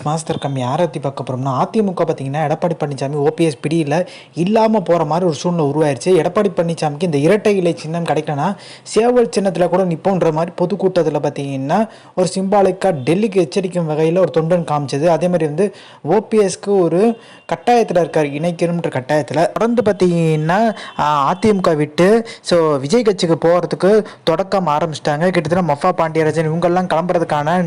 Master கம்மி யாரை பற்றி பார்க்க போகிறோம்னா அதிமுக பார்த்தீங்கன்னா எடப்பாடி பழனிசாமி ஓபிஎஸ் பிடியில் இல்லாமல் போகிற மாதிரி ஒரு சூழ்நிலை உருவாயிருச்சு. எடப்பாடி பழனிசாமிக்கு இந்த இரட்டை இலை சின்னம் கிடைக்கலனா சேவல் சின்னத்தில் கூட நிற்போன்ற மாதிரி பொதுக்கூட்டத்தில் பார்த்தீங்கன்னா ஒரு சிம்பாலிக்காக டெல்லிக்கு எச்சரிக்கும் வகையில் ஒரு தொண்டன் காமிச்சது. அதே மாதிரி வந்து ஓபிஎஸ்க்கு ஒரு கட்டாயத்தில் இருக்கார் இணைக்கணுன்ற கட்டாயத்தில். தொடர்ந்து பார்த்தீங்கன்னா அதிமுக விட்டு ஸோ விஜய் கட்சிக்கு போகிறதுக்கு தொடக்கம் ஆரம்பிச்சிட்டாங்க. கிட்டத்தட்ட மஃபா பாண்டியராஜன் இவங்கெல்லாம் கிளம்புறதுக்கான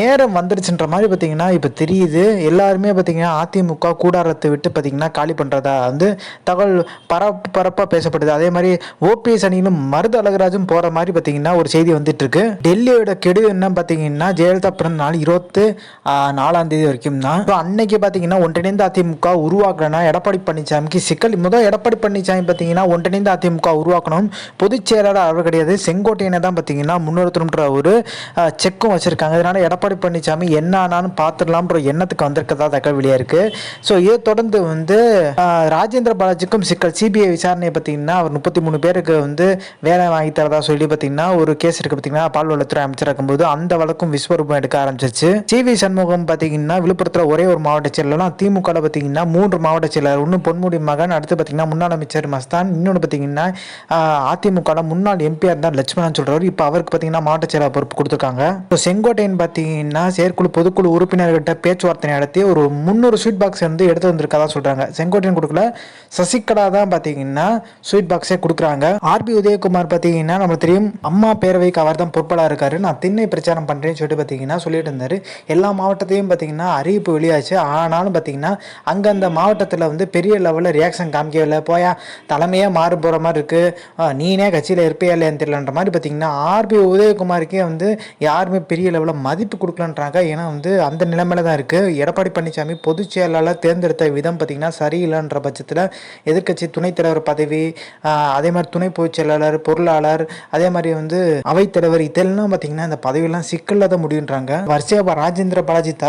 நேரம் வந்துருச்சுன்ற மாதிரி பார்த்தீங்கன்னா இப்போ தெரியுது. எல்லாருமே பார்த்தீங்கன்னா அதிமுக கூடாரத்தை விட்டு பார்த்தீங்கன்னா காலி பண்ணுறதா வந்து தகவல் பர பரப்பாக பேசப்படுது. அதே மாதிரி ஓபிஎஸ் அணியிலும் மருது அழகராஜும் போகிற மாதிரி பார்த்தீங்கன்னா ஒரு செய்தி வந்துட்டுருக்கு. டெல்லியோட கெடு என்ன பார்த்தீங்கன்னா ஜெயலலிதா பிறந்த நாள் இருபத்து நாலாம் தேதி வரைக்கும் தான். இப்போ அன்னைக்கு பார்த்தீங்கன்னா ஒன்றிணைந்த அதிமுக உருவாக்குறேன்னா எடப்பாடி பழனிசாமிக்கு சிக்கல். முதல் எடப்பாடி பழனிசாமி பார்த்தீங்கன்னா ஒன்றிணைந்த அதிமுக உருவாக்கணும். பொதுச் செயலாளர் அவர் கிடையாது. செங்கோட்டையனை தான் பார்த்தீங்கன்னா முன்னிறுத்தணுன்ற ஒரு செக்கும் வச்சுருக்காங்க. அதனால் எடப்பாடி பழனிசாமி என்ன ஆனாலும் பார்த்துடலாம்ன்ற எண்ணத்துக்கு வந்திருக்கதா தகவல் வெளியாக இருக்கு. ஸோ இதை தொடர்ந்து வந்து ராஜேந்திர பாலாஜிக்கும் சிக்கல். சிபிஐ விசாரணை பார்த்தீங்கன்னா அவர் முப்பத்தி மூணு பேருக்கு வந்து வேலை வாங்கி தரதா சொல்லி பார்த்தீங்கன்னா ஒரு கேஸ் இருக்கு பார்த்தீங்கன்னா பால்வளத்துறை அமைச்சர் இருக்கும்போது அந்த வழக்கும் விஸ்வரூபம் எடுக்க ஆரம்பிச்சிச்சு சி வி சண்முகம் பார்த்தீங்கன்னா விழுப்புரத்தில் ஒரே ஒரு மாவட்ட செயலரும் திமுக பார்த்தீங்கன்னா மூன்று மாவட்ட செயலர். ஒன்று பொன்முடி மகன் அடுத்து பார்த்தீங்கன்னா முன்னாள் அமைச்சர் மஸ்தான். இன்னொன்று பார்த்தீங்கன்னா அதிமுக முன்னாள் எம்பியாக இருந்தால் லட்சுமணன் சொல்றவர் இப்போ அவருக்கு பார்த்தீங்கன்னா மாவட்ட செயலர் பொறுப்பு கொடுத்துருக்காங்க. இப்போ செங்கோட்டையன் பார்த்தீங்கன்னா செயற்குழு பொதுக்குழு உறுப்பினர்கள் உறுப்பினர்கிட்ட பேச்சுவார்த்தை நடத்தி ஒரு முந்நூறு ஸ்வீட் பாக்ஸ் வந்து எடுத்து வந்திருக்கதா சொல்றாங்க. செங்கோட்டையன் கொடுக்கல. சசிகலா தான் பார்த்தீங்கன்னா ஸ்வீட் பாக்ஸே கொடுக்குறாங்க. ஆர்பி உதயகுமார் பார்த்தீங்கன்னா நம்ம தெரியும் அம்மா பேரவைக்கு அவர் தான் பொறுப்பாளர் இருக்காரு. நான் திண்ணை பிரச்சாரம் பண்றேன்னு சொல்லிட்டு பார்த்தீங்கன்னா சொல்லிட்டு இருந்தாரு. எல்லா மாவட்டத்தையும் பார்த்தீங்கன்னா அறிவிப்பு வெளியாச்சு. ஆனாலும் பார்த்தீங்கன்னா அந்த மாவட்டத்தில் வந்து பெரிய லெவலில் ரியாக்ஷன் காமிக்கவே இல்லை போயா தலைமையே மாறு போகிற மாதிரி இருக்கு. நீனே கட்சியில் இருப்பியா இல்லையான்னு தெரியலன்ற மாதிரி பார்த்தீங்கன்னா ஆர்பி உதயகுமாருக்கே வந்து யாருமே பெரிய லெவலில் மதிப்பு கொடுக்கலன்றாங்க. ஏன்னா வந்து அந்த நிலைமை நிலைமையில தான் இருக்குது எடப்பாடி பழனிசாமி பொதுச் செயலாளர் தேர்ந்தெடுத்த விதம் பார்த்தீங்கன்னா சரியில்லைன்ற பட்சத்தில் எதிர்க்கட்சி துணைத் தலைவர் பதவி அதே மாதிரி துணை பொதுச் செயலாளர் பொருளாளர் அதே மாதிரி வந்து அவைத்தலைவர் இதெல்லாம் பார்த்தீங்கன்னா இந்த பதவியெல்லாம் சிக்கலில் தான் முடியுன்றாங்க. வரிசையாக ராஜேந்திர பாலாஜி த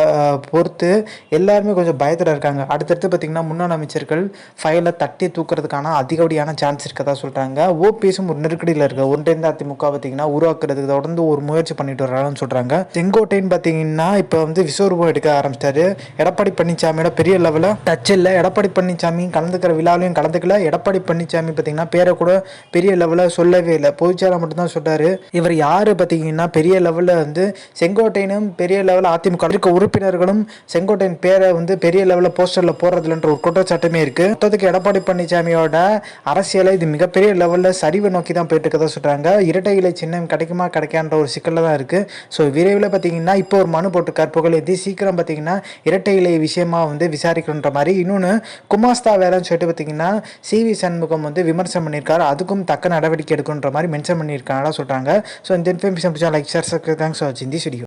பொறுத்து எல்லாருமே கொஞ்சம் பயத்தில் இருக்காங்க. அடுத்தடுத்து பார்த்தீங்கன்னா முன்னாள் அமைச்சர்கள் ஃபைலை தட்டி தூக்குறதுக்கான அதிகப்படியான சான்ஸ் இருக்கதா சொல்கிறாங்க ஓபிஎஸும் ஒரு நெருக்கடியில் இருக்கு. ஒன்றிணைந்த அதிமுக பார்த்தீங்கன்னா உருவாக்குறதுக்கு தொடர்ந்து ஒரு முயற்சி பண்ணிட்டு வர்றாங்கன்னு சொல்கிறாங்க செங்கோட்டைன்னு பார்த்தீங்கன்னா இப்போ வந்து விஸ்வரூபம் எடுக்க ஆரம்பிச்சிட்டாரு எடப்பாடி பழனிசாமியோட பெரிய லெவலில் டச் இல்லை. எடப்பாடி பழனிசாமி கலந்துக்கிற விழாவிலையும் கலந்துக்கல. எடப்பாடி பழனிசாமி பார்த்தீங்கன்னா பேரை கூட பெரிய லெவலில் சொல்லவே இல்லை. பொதுச்செயலாளர் மட்டும்தான் சொல்றாரு. இவர் யாரு பார்த்தீங்கன்னா பெரிய லெவலில் வந்து செங்கோட்டையனும் பெரிய லெவலில் அதிமுக இருக்க உறுப்பினர்களும் செங்கோட்டையன் பேரை வந்து பெரிய லெவலில் போஸ்டரில் போடுறதுலன்ற ஒரு குற்றச்சாட்டுமே இருக்கு. மொத்தத்துக்கு எடப்பாடி பழனிசாமியோட அரசியலை இது மிகப்பெரிய லெவலில் சரிவை நோக்கி தான் போயிட்டு இருக்கதா இரட்டை இலை சின்னம் கிடைக்குமா கிடைக்கான்ற ஒரு சிக்கலில் தான் இருக்கு. ஸோ விரைவில் பார்த்தீங்கன்னா இப்போ ஒரு மனு போட்டிருக்கார் புகழேந்தி. சீக்கிரம் பார்த்தீங்கன்னா இரட்டை இலை விஷயமா வந்து விசாரிக்கணுன்ற மாதிரி இன்னொன்று குமாஸ்தா வேலைன்னு சொல்லிட்டு பார்த்தீங்கன்னா சி வி சண்முகம் வந்து விமர்சனம் பண்ணியிருக்காரு. அதுக்கும் தக்க நடவடிக்கை எடுக்கணுன்ற மாதிரி மென்ஷன் பண்ணியிருக்காங்க சொல்கிறாங்க ஸோ இந்த இன்ஃபர்மேஷன் பிடிச்சா லைக் ஷேர் தேங்க்ஸ் ஃபார் வாட்சிங் தி வீடியோ